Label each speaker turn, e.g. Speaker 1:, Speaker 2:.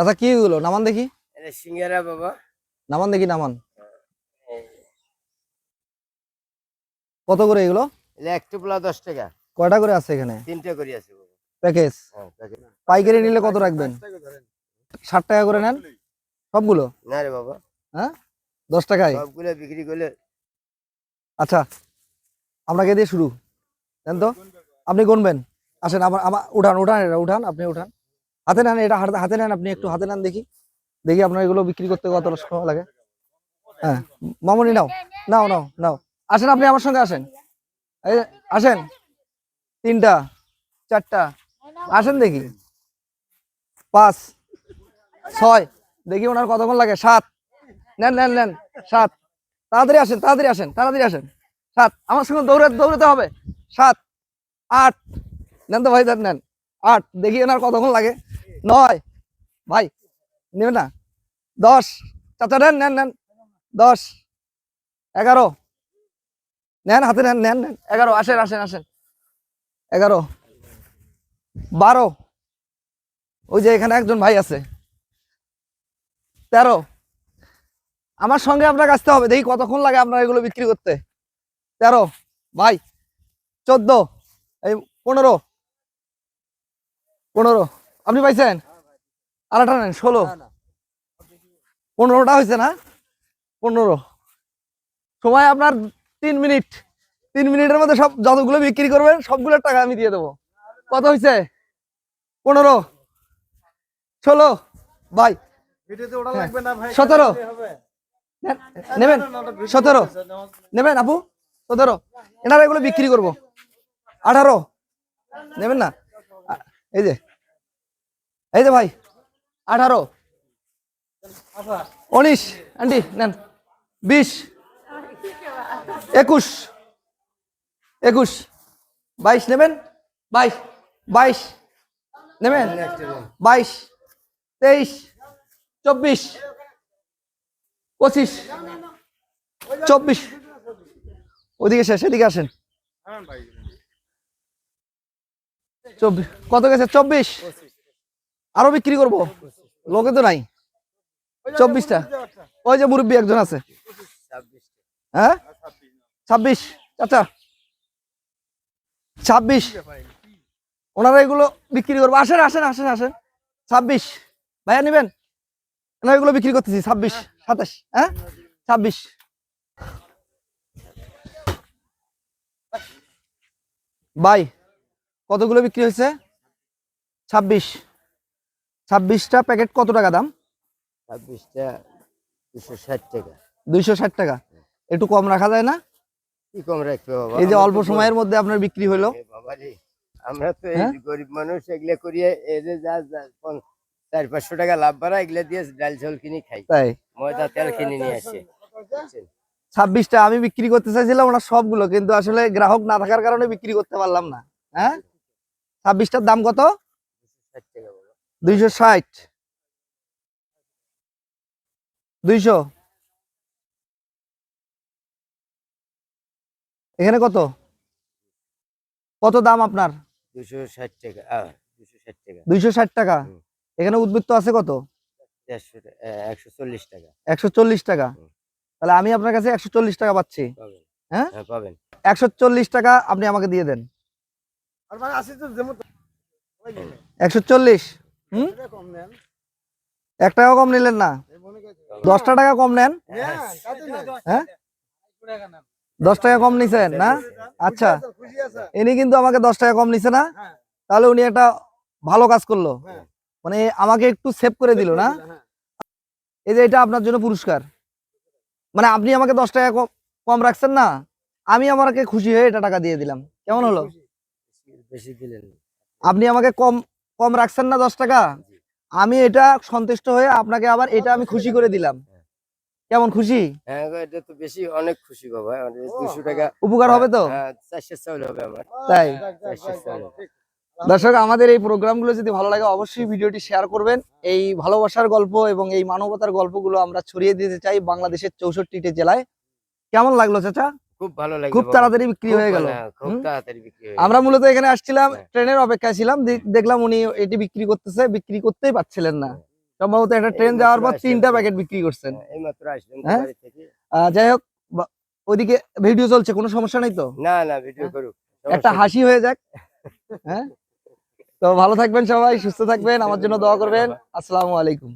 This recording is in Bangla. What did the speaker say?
Speaker 1: চাচা কি এগুলো নামান দেখি।
Speaker 2: সিঙ্গারা বাবা।
Speaker 1: নামান দেখি নামান। কত করে এগুলো?
Speaker 2: এটা এক টুপলা দশ টাকা।
Speaker 1: কয়টা করে আছে এখানে?
Speaker 2: তিনটে করে আছে
Speaker 1: প্যাকেজ? পাইকারি নিলে কত রাখবেন? ষাট টাকা করে নেন? সবগুলো?
Speaker 2: না রে বাবা।
Speaker 1: হ্যাঁ? দশ টাকায়?
Speaker 2: সবগুলো বিক্রি করলে
Speaker 1: আচ্ছা আপনাকে দিয়ে শুরু? জান তো আপনি গুনবেন। আসেন আমার আমার উঠান উঠান এটা উঠান আপনি উঠান। হাতে নেন, এটা হাতে- নেন, আপনি একটু হাতে নেন দেখি। দেখি আপনার এগুলো বিক্রি করতে কত সময় লাগে। হ্যাঁ মামনি নাও নাও নাও নাও। আসেন আপনি আমার সঙ্গে আসেন। আসেন। তিনটা, চারটা, আসেন দেখি। পাঁচ, ছয়, দেখি ওনার কতক্ষণ লাগে। সাত, নেন নেন নেন, সাত। তাড়াতাড়ি আসেন তাড়াতাড়ি আসেন তাড়াতাড়ি আসেন। সাত, আমার সঙ্গে দৌড়ে, দৌড়াতে হবে। সাত, আট, নেন তো ভাই নেন। আট, দেখি ওনার কতক্ষণ লাগে। নয়। ভাই, নেবেন না। দশ। চাচা, নেন নেন নেন। দশ। এগারো। নেন, হাতে নেন নেন নেন। এগারো, আসেন আসেন আসেন। এগারো। বারো। ওই যে এখানে একজন ভাই আছে। তেরো। আমার সঙ্গে আপনাকে আসতে হবে। দেখি কতক্ষণ লাগে আপনার এগুলো বিক্রি করতে। তেরো। ভাই, চোদ্দ। এই পনেরো। পনেরো। আপনি পাইছেন? আরেকটা নেন ষোলো। পনেরোটা হয়েছে না? পনেরো। সময় আপনার তিন মিনিট। তিন মিনিটের মধ্যে সব যতগুলো বিক্রি করবেন সবগুলোর টাকা আমি দিয়ে দেবো। কত হয়েছে? পনেরো। ষোলো। ভাই। হ্যাঁ। সতেরো। নেবেন? সতেরো। নেবেন আপু? সতেরো। এনারা এগুলো বিক্রি করব। আঠারো। নেবেন না? এই যে। এই যে ভাই, আঠারো। উনিশ, আন্টি, নেন। বিশ, একুশ একুশ। বাইশ নেবেন? বাইশ বাইশ। নেবেন? বাইশ, তেইশ, চব্বিশ, পঁচিশ, চব্বিশ। ওদিকে শেষ, এদিকে আসেন। চব্বিশ, কত গেছে? চব্বিশ। আরও বিক্রি করব? লোকে তো নাই। চব্বিশটা। ওই যে মুরব্বী একজন আছে। হ্যাঁ? ছাব্বিশ। চাচা। ছাব্বিশ। ওনারা এগুলো বিক্রি করব। আসেন আসেন আসেন আসেন। ছাব্বিশ। ভাইয়া নিবেন? না এগুলো বিক্রি করতেছি। ছাব্বিশ সাতাশ। হ্যাঁ? ছাব্বিশ। বাই কতগুলো বিক্রি হয়েছে? ছাব্বিশ। ছাব্বিশটা প্যাকেট কত টাকা দাম?
Speaker 2: ছাব্বিশটা দুশো ষাট টাকা।
Speaker 1: দুইশো ষাট টাকা। একটু কম রাখা যায় না?
Speaker 2: কি কম রাখবে বাবা?
Speaker 1: এই যে অল্প সময়ের মধ্যে আপনার বিক্রি হলো
Speaker 2: আমরা তো এই
Speaker 1: হ্যাঁ?
Speaker 2: গরিব মানুষ এগুলা করিয়ে এই যে যা যা পন- চার পাঁচশো টাকা লাভ বাড়া এগুলা দিয়ে ডাল ঝোল কিনে খাই।
Speaker 1: তাই?
Speaker 2: ময়দা তেল কিনে নিয়ে আসে।
Speaker 1: ছাব্বিশটা আমি বিক্রি করতে চাইছিলাম ওনার সবগুলো কিন্তু আসলে গ্রাহক না থাকার কারণে বিক্রি করতে পারলাম না। হ্যাঁ? ছাব্বিশটার দাম কত?
Speaker 2: ষাট টাকা
Speaker 1: দুইশো ষাট। দুইশো। এখানে কত? কত দাম আপনার?
Speaker 2: দুশো ষাট টাকা আহ, ষাট টাকা।
Speaker 1: দুইশো ষাট টাকা। এখানে উদ্বৃত্ত আছে কত?
Speaker 2: একশো চল্লিশ টাকা।
Speaker 1: একশো চল্লিশ টাকা। তাহলে আমি আপনার কাছে একশো চল্লিশ টাকা পাচ্ছি। হ্যাঁ?
Speaker 2: হ্যাঁ পাবেন।
Speaker 1: একশো চল্লিশ টাকা আপনি আমাকে দিয়ে দেন। একশো চল্লিশ। হুম? এক টাকা কম নিলেন না? দশটা টাকা কম নেন? হ্যাঁ দশ টাকা কম নিছেন না? আচ্ছা। ইনি কিন্তু আমাকে দশ টাকা কম নিছে না? তাহলে উনি একটা ভালো কাজ করল। মানে আমাকে একটু সেভ করে দিল না? এই যে এটা আপনার জন্য পুরস্কার। মানে আপনি আমাকে দশ টাকা কম- রাখছেন না? আমি আমাকে খুশি হয়ে এটা টাকা দিয়ে দিলাম। কেমন হলো? আপনি আমাকে কম কম রাখছেন না দশ টাকা? আমি এটা সন্তুষ্ট হয়ে আপনাকে আবার এটা আমি খুশি করে দিলাম। কেমন খুশি?
Speaker 2: হ্যাঁ এটা তো বেশি অনেক খুশি বাবা। দুশো টাকা
Speaker 1: উপকার হবে তো?
Speaker 2: হ্যাঁ, চারশো চাউল হবে আমার।
Speaker 1: তাই। দর্শক আমাদের এই প্রোগ্রামগুলো যদি ভালো লাগে অবশ্যই ভিডিওটি শেয়ার করবেন। এই ভালোবাসার গল্প এবং এই মানবতার গল্পগুলো আমরা ছড়িয়ে দিতে চাই বাংলাদেশের চৌষট্টিটি জেলায়। কেমন লাগল চাচা?
Speaker 2: খুব ভালো লাগে
Speaker 1: খুব তাড়াতাড়ি বিক্রি হয়ে গেল।
Speaker 2: হ্যাঁ, খুব তাড়াতাড়ি বিক্রি
Speaker 1: আমরা মূলত এখানে আসছিলাম
Speaker 2: হ্যাঁ।
Speaker 1: ট্রেনের অপেক্ষায় ছিলাম দেখলাম উনি এটি বিক্রি করতেছে বিক্রি করতেই পারছিলেন না। সম্ভবত একটা ট্রেন যাওয়ার পর তিনটা প্যাকেট বিক্রি করছেন।
Speaker 2: এই মাত্র আসলাম তো
Speaker 1: হ্যাঁ?
Speaker 2: বাড়ি থেকে।
Speaker 1: আহ, যাই হোক ওইদিকে ভিডিও চলছে কোনো সমস্যা নাই তো?
Speaker 2: না না ভিডিও
Speaker 1: হ্যাঁ?
Speaker 2: করুক
Speaker 1: একটা হাসি হয়ে যাক হ্যাঁ? তো ভালো থাকবেন সবাই সুস্থ থাকবেন আমার জন্য দোয়া করবেন। আসসালামু আলাইকুম।